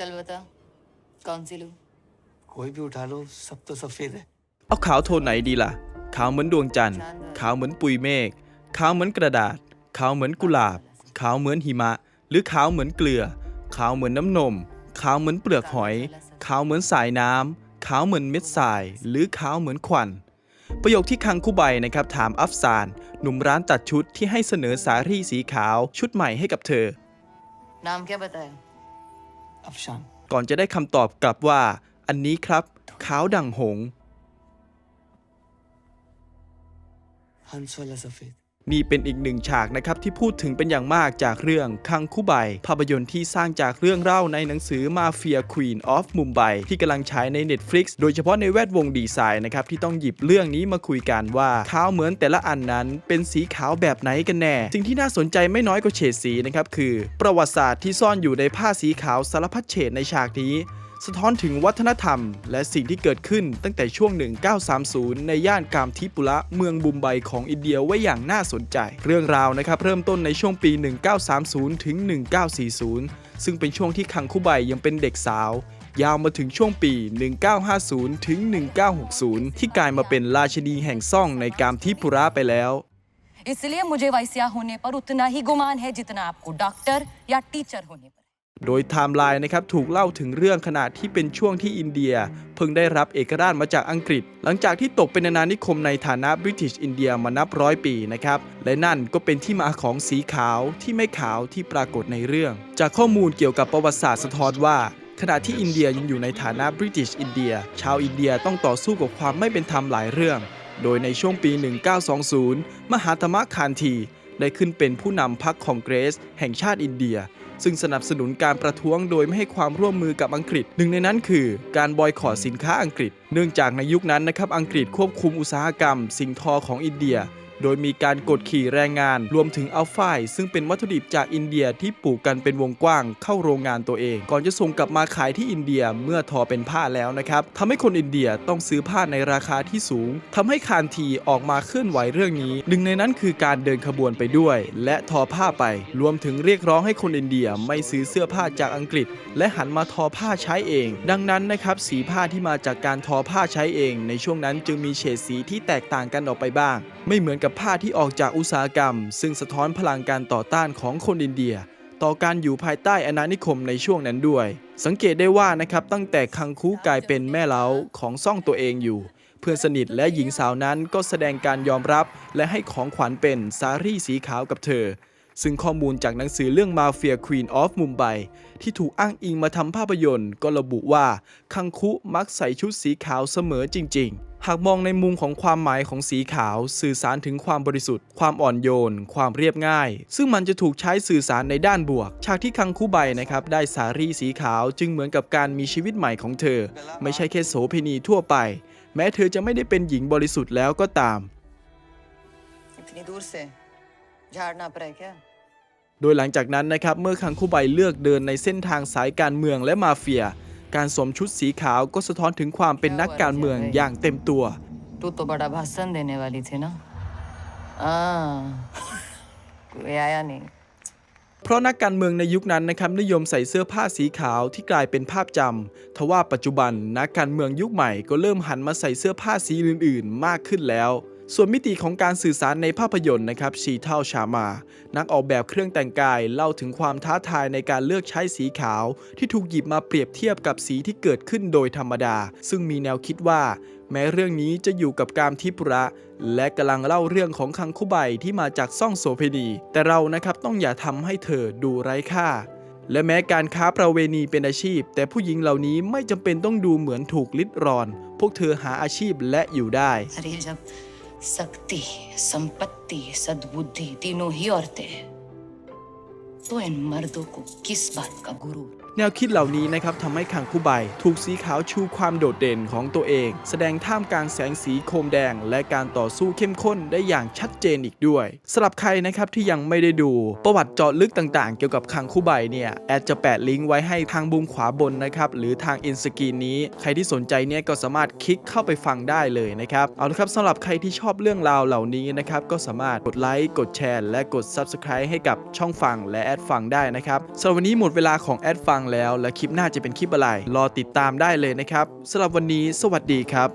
चल बता कौन सी लू कोई भी उठा लो सब तो सफेद है เอาขาวโทนไหนดีล่ะ ขาวเหมือนดวงจันทร์ ขาวเหมือนปุยเมฆ ขาวเหมือนกระดาษ ขาวเหมือนกุหลาบ ขาวเหมือนหิมะ หรือขาวเหมือนเกลือ ขาวเหมือนน้ำนม ขาวเหมือนเปลือกหอย ขาวเหมือนสายน้ำ ขาวเหมือนเม็ดทราย หรือขาวเหมือนควัน ประโยคที่คังคูใบนะครับถามอัฟซาน หนุ่มร้านตัดชุดที่ให้เสนอสารี่สีขาวชุดใหม่ให้กับเธอ नाम क्या बताया अफशान ก่อนจะได้คำตอบกลับว่า อันนี้ครับขาวดังหง Han soll Azafit นี่เป็นอีกหนึ่งฉากนะครับที่พูดถึงเป็นอย่างมากจากเรื่องคังคูไบภาพยนตร์ที่สร้างจากเรื่องเล่าในหนังสือ Mafia Queen of Mumbai ที่กำลังฉายใน Netflix โดยเฉพาะในแวดวงดีไซน์นะครับที่ต้องหยิบเรื่องนี้มาคุยกันว่าขาวเหมือนแต่ละอันนั้นเป็นสีขาวแบบไหนกันแน่ สิ่งที่น่าสนใจไม่น้อยกว่าเฉดสีนะครับคือ ประวัติศาสตร์ที่ซ่อนอยู่ในผ้าสีขาวสารพัดเฉดในฉากนี้ สะท้อนถึงวัฒนธรรม และสิ่งที่เกิดขึ้นตั้งแต่ช่วง 1930 ในย่านกามทิปุระเมืองบุมไบของอินเดียไว้อย่างน่าสนใจ เรื่องราวนะครับเริ่มต้นในช่วงปี 1930 ถึง 1940 ซึ่งเป็นช่วงที่คังคุไบยังเป็นเด็กสาว ยาวมาถึงช่วงปี 1950 ถึง 1960 ที่กลายมาเป็นราชินีแห่งซ่องในกามทิปุระไปแล้ว इसलिए मुझे वैश्या होने पर उतना ही गुमान है जितना आपको डॉक्टर या टीचर होने पर है। โดยไทม์ไลน์นะครับถูกเล่าถึงเรื่องขณะที่เป็นช่วงที่อินเดีย เพิ่งได้รับเอกราชมาจากอังกฤษ หลังจากที่ตกเป็นอาณานิคมในฐานะบริติชอินเดียมานับร้อยปีนะครับ และนั่นก็เป็นที่มาของสีขาวที่ไม่ขาวที่ปรากฏในเรื่อง จากข้อมูลเกี่ยวกับประวัติศาสตร์สะท้อนว่าขณะที่อินเดียยังอยู่ในฐานะบริติชอินเดีย ชาวอินเดียต้องต่อสู้กับความไม่เป็นธรรมหลายเรื่อง โดยในช่วงปี 1920 มหาธรรมคานที ได้ขึ้นเป็นผู้นำพรรคคองเกรส แห่งชาติอินเดีย ซึ่งสนับสนุนการประท้วงโดยไม่ให้ความร่วมมือกับอังกฤษ หนึ่งในนั้นคือ การบอยคอรสินค้าอังกฤษ เนื่องจากในยุคนั้นนะครับอังกฤษควบคุมอุตสาหกรรม สิ่งทอของอินเดีย โดยมีการกดขี่แรงงาน รวมถึงเอัลฝ้ายซึ่งเป็นวัตถุดิบจากอินเดียที่ปลูกกันเป็นวงกว้างเข้าโรงงานตัวเอง ก่อนจะส่งกลับมาขายที่อินเดียเมื่อทอเป็นผ้าแล้วนะครับทำให้คนอินเดียต้องซื้อผ้าในราคาที่สูงทำให้คานทีออกมาเคลื่อนไหวเรื่องนี้ หนึ่งในนั้นคือการเดินขบวนไปด้วย และทอผ้าไป รวมถึงเรียกร้องให้คนอินเดียไม่ซื้อเสื้อผ้าจากอังกฤษ และหันมาทอผ้าใช้เอง ดังนั้นนะครับสีผ้าที่มาจากการทอผ้าใช้เอง ในช่วงนั้นจึงมีเฉดสีที่แตกต่างกันออกไปบ้าง ไม่เหมือนกับกับผ้าที่ออกจากอุตสาหกรรม ซึ่งสะท้อนพลังการต่อต้านของคนอินเดีย ต่อการอยู่ภายใต้อาณานิคมในช่วงนั้นด้วย สังเกตได้ว่านะครับตั้งแต่คังคูกลายเป็นแม่เล้าของซ่องตัวเองอยู่ เพื่อนสนิทและหญิงสาวนั้นก็แสดงการยอมรับ และให้ของขวัญเป็นสารี่สีขาวกับเธอ ซึ่งข้อมูลจากหนังสือเรื่อง Mafia Queen of Mumbai ที่ถูกอ้างอิงมาทำภาพยนตร์ ก็ระบุว่า คังคุมักใส่ชุดสีขาวเสมอจริง ๆ หากมองในมุมของความหมายของสีขาว สื่อสารถึงความบริสุทธิ์ ความอ่อนโยน ความเรียบง่าย ซึ่งมันจะถูกใช้สื่อสารในด้านบวก ฉากที่คังคุใบนะครับได้สารีสีขาว จึงเหมือนกับการมีชีวิตใหม่ของเธอ ไม่ใช่แค่โสเภณีทั่วไป แม้เธอจะไม่ได้เป็นหญิงบริสุทธิ์แล้วก็ตาม इतनी दूर से झाड़ना पड़ा है क्या โดยหลังจากนั้นนะครับเมื่อคังคู่ใบเลือกเดินในเส้นทางสายการเมืองและมาเฟีย การสวมชุดสีขาวก็สะท้อนถึงความเป็นนักการเมืองอย่างเต็มตัวตตบาาษณ์เดนวาลีทนะอ่าอายนี่เพราะนักการเมืองในยุคนั้นนะครับนิยมใส่เสื้อผ้าสีขาวที่กลายเป็นภาพจำ ทว่าปัจจุบันนักการเมืองยุคใหม่ก็เริ่มหันมาใส่เสื้อผ้าสีอื่น ๆ มากขึ้นแล้ว ส่วนมิติของการสื่อสารในภาพยนตร์นะครับชีเท่าชามา นักออกแบบเครื่องแต่งกายเล่าถึงความท้าทายในการเลือกใช้สีขาว ที่ถูกหยิบมาเปรียบเทียบกับสีที่เกิดขึ้นโดยธรรมดา ซึ่งมีแนวคิดว่า แม้เรื่องนี้จะอยู่กับการทิพระ และกำลังเล่าเรื่องของคังคุใบที่มาจากซ่องโสเพณีแต่เรานะครับต้องอย่าทำให้เธอดูไร้ค่าและแม้การค้าประเวณีเป็นอาชีพ แต่ผู้หญิงเหล่านี้ไม่จำเป็นต้องดูเหมือนถูกลิดรอน พวกเธอหาอาชีพและอยู่ได้ शक्ति संपत्ति सद्बुद्धि तीनों ही औरतें हैं। แนวคิดเหล่านี้นะครับทำให้คังคุไบถูกสีขาวชูความโดดเด่นของตัวเอง แสดงท่ามกลางแสงสีโคมแดง และการต่อสู้เข้มข้นได้อย่างชัดเจนอีกด้วยสำหรับใครนะครับที่ยังไม่ได้ดู ประวัติเจาะลึกต่างๆ เกี่ยวกับคังคุไบเนี่ย แอดจะแปะลิงก์ไว้ให้ทางมุมขวาบนนะครับหรือทางอินสกรีนนี้ ใครที่สนใจเนี่ยก็สามารถคลิกเข้าไปฟังได้เลยนะครับเอาละครับสำหรับใครที่ชอบเรื่องราวเหล่านี้นะครับก็สามารถกดไลค์กดแชร์ และกด Subscribe ให้กับช่องฟังและแอดฟังได้นะครับสำหรับวันนี้หมดเวลาของแอดฟังแล้ว และคลิปหน้าจะเป็นคลิปอะไร รอติดตามได้เลยนะครับสำหรับวันนี้ สวัสดีครับ